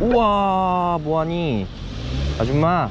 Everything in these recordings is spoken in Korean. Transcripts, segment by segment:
우와 뭐하니? 아줌마.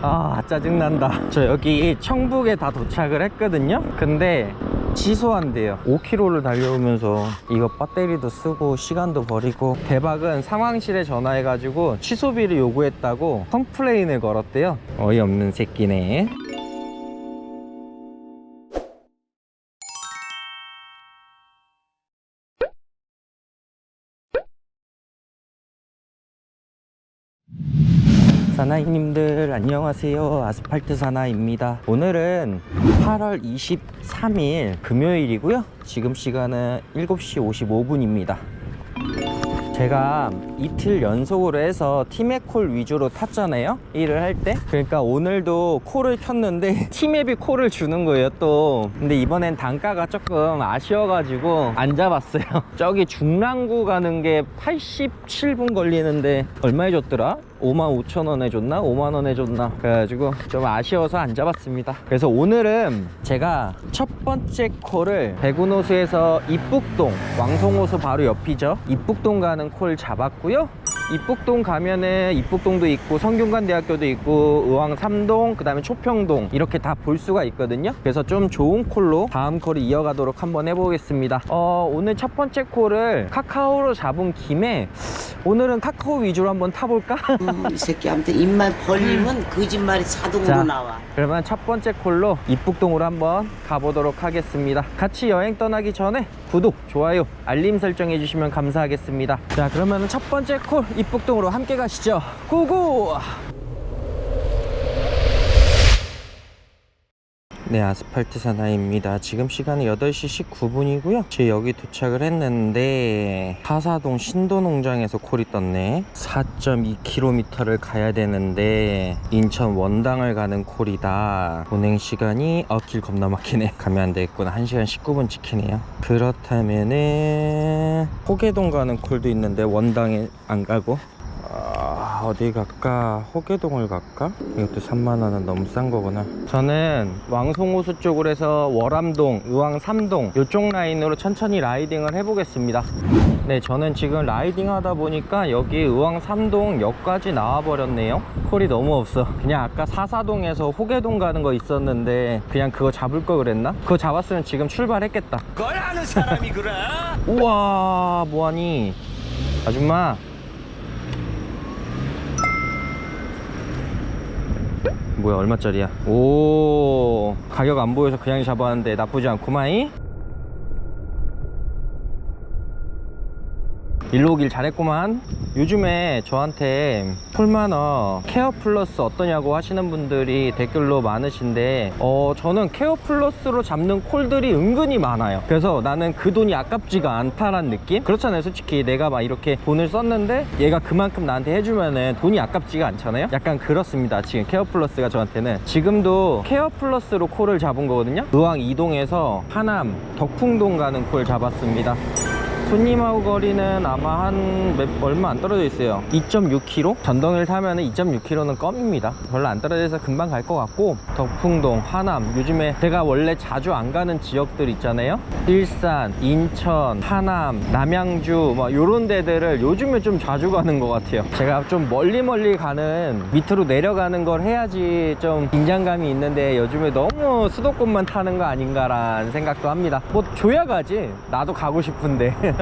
아 짜증난다. 저 여기 청북에 다 도착을 했거든요? 근데 취소한대요. 5km를 달려오면서 이거 배터리도 쓰고 시간도 버리고 대박은 상황실에 전화해가지고 취소비를 요구했다고 컴플레인을 걸었대요. 어이없는 새끼네 사나이님들 안녕하세요. 아스팔트 사나입니다. 오늘은 8월 23일 금요일이고요. 지금 시간은 7시 55분입니다. 제가 이틀 연속으로 해서 팀앱콜 위주로 탔잖아요. 일을 할 때. 그러니까 오늘도 콜을 켰는데 팀앱이 콜을 주는 거예요 또. 근데 이번엔 단가가 조금 아쉬워가지고 안 잡았어요. 저기 중랑구 가는 게 87분 걸리는데 얼마에 줬더라? 5만 5천 원에 줬나? 5만 원에 줬나? 그래가지고 좀 아쉬워서 안 잡았습니다. 그래서 오늘은 제가 첫 번째 콜을 백운호수에서 입북동 왕송호수 바로 옆이죠. 입북동 가는 콜 잡았고요. 입북동 가면은 입북동도 있고 성균관 대학교도 있고 의왕 삼동 그 다음에 초평동 이렇게 다 볼 수가 있거든요 그래서 좀 좋은 콜로 다음 콜을 이어가도록 한번 해보겠습니다 어, 오늘 첫 번째 콜을 카카오로 잡은 김에 오늘은 카카오 위주로 한번 타볼까? 음, 이 새끼한테 입만 벌리면 거짓말이 자동으로 자. 나와. 그러면 첫 번째 콜로 입북동으로 한번 가보도록 하겠습니다. 같이 여행 떠나기 전에 구독, 좋아요, 알림 설정해 주시면 감사하겠습니다. 자, 그러면 첫 번째 콜 입북동으로 함께 가시죠. 고고! 네, 아스팔트 사나이입니다. 지금 시간은 8시 19분이고요. 제 여기 도착을 했는데 하사동 신도농장에서 콜이 떴네. 4.2km를 가야 되는데 인천 원당을 가는 콜이다. 운행 시간이 어, 길 겁나 막히네. 가면 안 되겠구나. 1시간 19분 찍히네요. 그렇다면은 호계동 가는 콜도 있는데 원당에 안 가고 아, 어디 갈까? 호계동을 갈까? 이것도 3만원은 너무 싼 거구나. 저는 왕송호수 쪽으로 해서 월암동, 의왕 3동 이쪽 라인으로 천천히 라이딩을 해보겠습니다. 네, 저는 지금 라이딩 하다 보니까 여기 의왕 3동 역까지 나와버렸네요. 콜이 너무 없어. 그냥 아까 사사동에서 호계동 가는 거 있었는데 그냥 그거 잡을 거 그랬나? 그거 잡았으면 지금 출발했겠다. 걸 아는 사람이 그래? 우와, 뭐하니? 아줌마. 뭐야 얼마짜리야? 오 가격 안 보여서 그냥 잡았는데 나쁘지 않구마이 일로 오길 잘했구만. 요즘에 저한테 콜마너 케어 플러스 어떠냐고 하시는 분들이 댓글로 많으신데 어 저는 케어 플러스로 잡는 콜들이 은근히 많아요. 그래서 나는 그 돈이 아깝지가 않다란 느낌? 그렇잖아요 솔직히. 내가 막 이렇게 돈을 썼는데 얘가 그만큼 나한테 해주면은 돈이 아깝지가 않잖아요? 약간 그렇습니다 지금 케어 플러스가 저한테는. 지금도 케어 플러스로 콜을 잡은 거거든요? 의왕 이동에서 하남 덕풍동 가는 콜 잡았습니다 손님하고 거리는 아마 한 몇, 얼마 안 떨어져 있어요. 2.6km? 전동을 타면 2.6km는 껌입니다. 별로 안 떨어져서 금방 갈 것 같고 덕풍동, 하남 요즘에 제가 원래 자주 안 가는 지역들 있잖아요. 일산, 인천, 하남, 남양주 뭐 요런 데들을 요즘에 좀 자주 가는 것 같아요. 제가 좀 멀리 멀리 가는 밑으로 내려가는 걸 해야지 좀 긴장감이 있는데 요즘에 너무 수도권만 타는 거 아닌가라는 생각도 합니다. 뭐 줘야 가지? 나도 가고 싶은데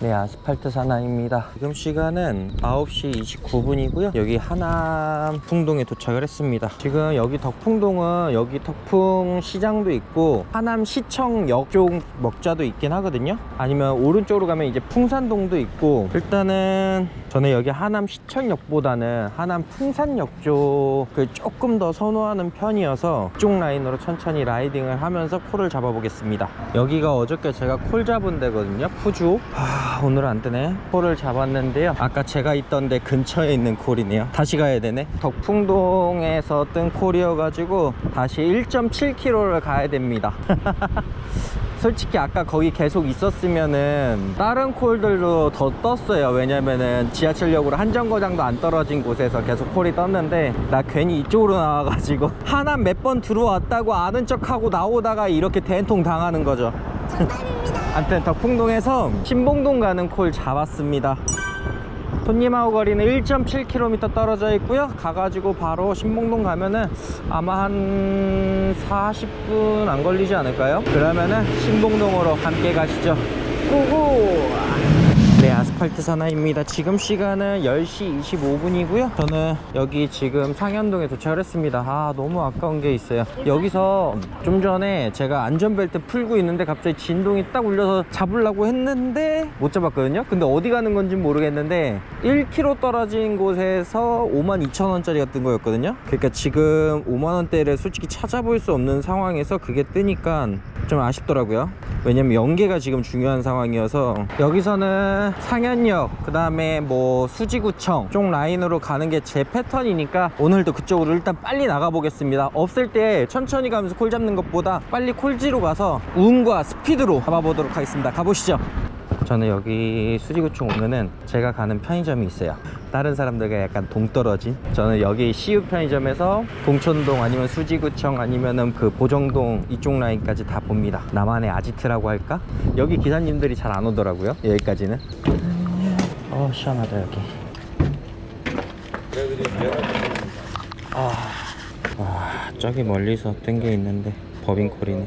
네, 아스팔트 사나입니다. 지금 시간은 9시 29분이고요. 여기 하남 풍동에 도착을 했습니다. 지금 여기 덕풍동은 여기 덕풍 시장도 있고 하남 시청역 쪽 먹자도 있긴 하거든요. 아니면 오른쪽으로 가면 이제 풍산동도 있고 일단은 저는 여기 하남 시청역보다는 하남 풍산역 쪽을 조금 더 선호하는 편이어서 이쪽 라인으로 천천히 라이딩을 하면서 콜을 잡아보겠습니다. 여기가 어저께 제가 콜 잡은 데거든요. 푸주. 아, 오늘 안 뜨네. 콜을 잡았는데요. 아까 제가 있던 데 근처에 있는 콜이네요. 다시 가야 되네. 덕풍동에서 뜬 콜이어가지고 다시 1.7km를 가야 됩니다. 솔직히 아까 거기 계속 있었으면은 다른 콜들도 더 떴어요 왜냐면은 지하철역으로 한 정거장도 안 떨어진 곳에서 계속 콜이 떴는데 나 괜히 이쪽으로 나와가지고 하남 몇번 들어왔다고 아는 척하고 나오다가 이렇게 대통 당하는 거죠 아무튼 덕풍동에서 신봉동 가는 콜 잡았습니다. 손님하고 거리는 1.7km 떨어져 있고요. 가가지고 바로 신봉동 가면은 아마 한 40분 안 걸리지 않을까요? 그러면은 신봉동으로 함께 가시죠. 고고! 네, 아스팔트 사나입니다. 지금 시간은 10시 25분이고요. 저는 여기 지금 상현동에 도착을 했습니다. 아, 너무 아까운 게 있어요. 여기서 좀 전에 제가 안전벨트 풀고 있는데 갑자기 진동이 딱 울려서 잡으려고 했는데 못 잡았거든요. 근데 어디 가는 건지 모르겠는데 1km 떨어진 곳에서 5만 2천 원짜리가 뜬 거였거든요. 그러니까 지금 5만 원대를 솔직히 찾아볼 수 없는 상황에서 그게 뜨니까 좀 아쉽더라고요. 왜냐면 연계가 지금 중요한 상황이어서 여기서는 상현역 그 다음에 뭐 수지구청 쪽 라인으로 가는 게 제 패턴이니까 오늘도 그쪽으로 일단 빨리 나가 보겠습니다 없을 때 천천히 가면서 콜 잡는 것보다 빨리 콜지로 가서 운과 스피드로 잡아보도록 하겠습니다 가보시죠 저는 여기 수지구청 오면은 제가 가는 편의점이 있어요. 다른 사람들과 약간 동떨어진. 저는 여기 CU 편의점에서 동촌동 아니면 수지구청 아니면은 그 보정동 이쪽 라인까지 다 봅니다. 나만의 아지트라고 할까? 여기 기사님들이 잘 안 오더라고요. 여기까지는. 어 시원하다 여기. 아, 와 저기 멀리서 뜬 게 있는데 법인콜이네.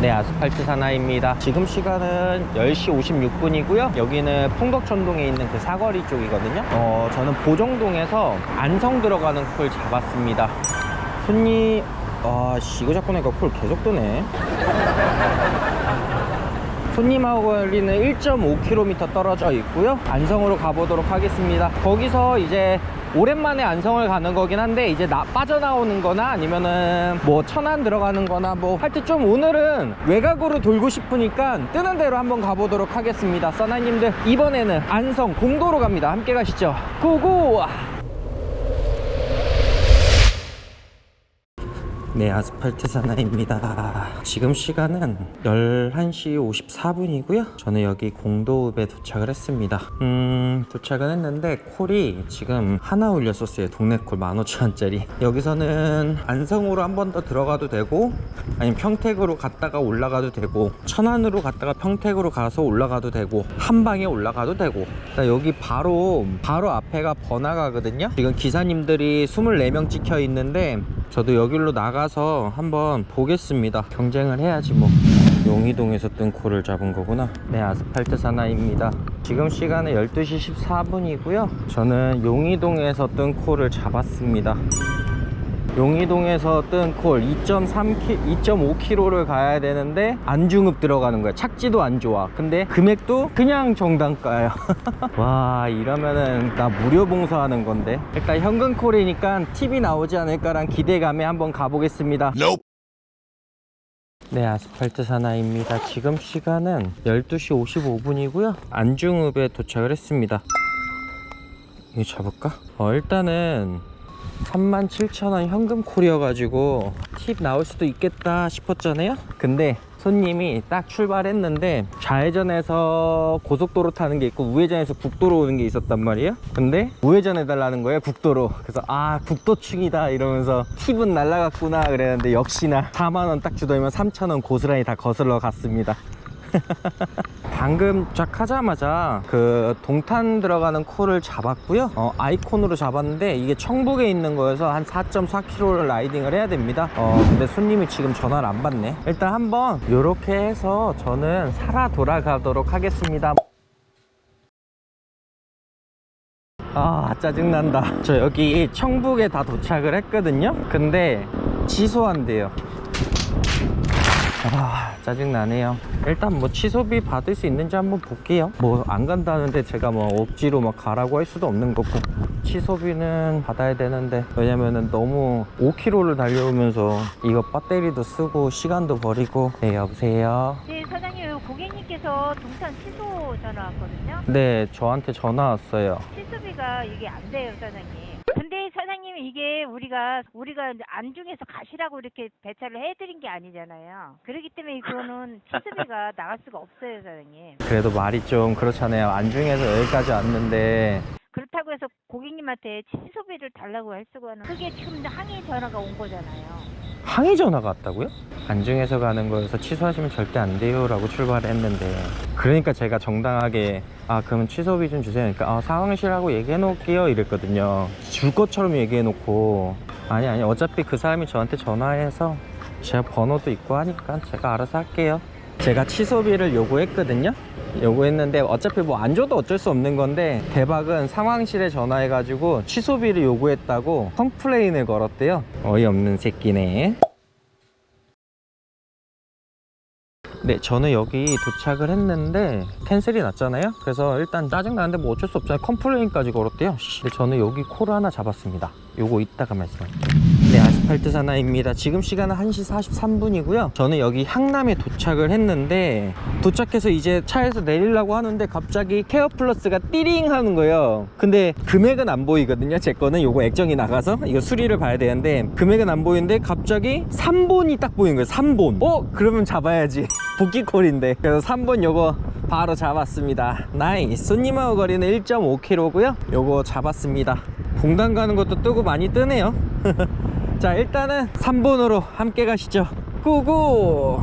네, 아스팔트 사나이입니다. 지금 시간은 10시 56분이고요. 여기는 풍덕천동에 있는 그 사거리 쪽이거든요. 어, 저는 보정동에서 안성 들어가는 콜 잡았습니다. 손님, 아, 씨, 이거 잡고 나니까 콜 계속 뜨네. 손님하고 거리는 1.5km 떨어져 있고요. 안성으로 가보도록 하겠습니다. 거기서 이제 오랜만에 안성을 가는 거긴 한데 이제 나 빠져나오는 거나 아니면은 뭐 천안 들어가는 거나 뭐 하여튼 좀 오늘은 외곽으로 돌고 싶으니까 뜨는 대로 한번 가보도록 하겠습니다. 써나님들 이번에는 안성 공도로 갑니다. 함께 가시죠. 고고! 네, 아스팔트 사나입니다. 지금 시간은 11시 54분이고요. 저는 여기 공도읍에 도착을 했습니다. 음, 도착은 했는데 콜이 지금 하나 올렸었어요. 동네 콜 15,000원짜리. 여기서는 안성으로 한 번 더 들어가도 되고 아니면 평택으로 갔다가 올라가도 되고 천안으로 갔다가 평택으로 가서 올라가도 되고 한방에 올라가도 되고 자, 여기 바로 바로 앞에가 번화가거든요. 지금 기사님들이 24명 찍혀 있는데 저도 여기로 나가서 한번 보겠습니다. 경쟁을 해야지 뭐. 용이동에서 뜬 콜을 잡은 거구나. 네, 아스팔트 사나이입니다. 지금 시간은 12시 14분이고요. 저는 용이동에서 뜬 콜을 잡았습니다. 용이동에서 뜬 콜 2.3키, 2.5km를 가야 되는데 안중읍 들어가는 거야. 착지도 안 좋아. 근데 금액도 그냥 정당가야. 와 이러면은 나 무료 봉사하는 건데. 일단 현금 콜이니까 팁이 나오지 않을까란 기대감에 한번 가보겠습니다. 네, 아스팔트 사나이입니다. 지금 시간은 12시 55분이고요. 안중읍에 도착을 했습니다. 이거 잡을까? 어, 일단은 37,000원 현금 콜이어 가지고 팁 나올 수도 있겠다 싶었잖아요. 근데 손님이 딱 출발했는데 좌회전에서 고속도로 타는 게 있고 우회전에서 국도로 오는 게 있었단 말이에요. 근데 우회전 해달라는 거예요, 국도로. 그래서 아 국도충이다 이러면서 팁은 날라갔구나 그랬는데 역시나 4만 원 딱 주더니만 3천 원 고스란히 다 거슬러 갔습니다. 방금 쫙 하자마자 그 동탄 들어가는 콜을 잡았고요. 어, 아이콘으로 잡았는데 이게 청북에 있는 거여서 한 4.4km를 라이딩을 해야 됩니다. 어, 근데 손님이 지금 전화를 안 받네. 일단 한번 이렇게 해서 저는 살아 돌아가도록 하겠습니다. 아 짜증난다. 저 여기 청북에 다 도착을 했거든요. 근데 취소한대요 아 짜증나네요. 일단 뭐 취소비 받을 수 있는지 한번 볼게요. 뭐 안 간다는데 제가 뭐 억지로 막 가라고 할 수도 없는 거고. 취소비는 받아야 되는데 왜냐면은 너무 5km를 달려오면서 이거 배터리도 쓰고 시간도 버리고. 네 여보세요? 네, 사장님, 고객님께서 동탄 취소 전화 왔거든요. 네 저한테 전화 왔어요. 취소비가 이게 안 돼요, 사장님. 근데 사장님 이게 우리가 우리가 이제 안중에서 가시라고 이렇게 배차를 해드린 게 아니잖아요. 그렇기 때문에 이거는 취소비가 나갈 수가 없어요, 사장님. 그래도 말이 좀 그렇잖아요 안중에서 여기까지 왔는데 그렇다고 해서 고객님한테 취소비를 달라고 할 수가는 그게 지금 항의 전화가 온 거잖아요. 항의 전화가 왔다고요? 안중에서 가는 거여서 취소하시면 절대 안 돼요 라고 출발을 했는데. 그러니까 제가 정당하게 아 그러면 취소비 좀 주세요. 그러니까 아, 상황실하고 얘기해 놓을게요 이랬거든요. 줄 것처럼 얘기해 놓고. 아니 아니 어차피 그 사람이 저한테 전화해서 제가 번호도 있고 하니까 제가 알아서 할게요. 제가 취소비를 요구했거든요 요구했는데 어차피 뭐 안 줘도 어쩔 수 없는 건데 대박은 상황실에 전화해가지고 취소비를 요구했다고 컴플레인을 걸었대요 어이없는 새끼네 네, 저는 여기 도착을 했는데 캔슬이 났잖아요. 그래서 일단 짜증 나는데 뭐 어쩔 수 없잖아요. 컴플레인까지 걸었대요. 저는 여기 콜을 하나 잡았습니다. 요거 이따가 말씀할게요. 네, 아스팔트 사나입니다. 지금 시간은 1시 43분이고요. 저는 여기 향남에 도착을 했는데 도착해서 이제 차에서 내리려고 하는데 갑자기 케어 플러스가 띠링 하는 거예요. 근데 금액은 안 보이거든요. 제 거는 요거 액정이 나가서 이거 수리를 봐야 되는데 금액은 안 보이는데 갑자기 3본이 딱 보이는 거예요. 3본. 어? 그러면 잡아야지. 복귀콜인데. 그래서 3번 요거 바로 잡았습니다. 나이스. 손님하고 거리는 1.5km고요. 요거 잡았습니다. 공단 가는 것도 뜨고 많이 뜨네요. 자, 일단은 3번으로 함께 가시죠. 고고!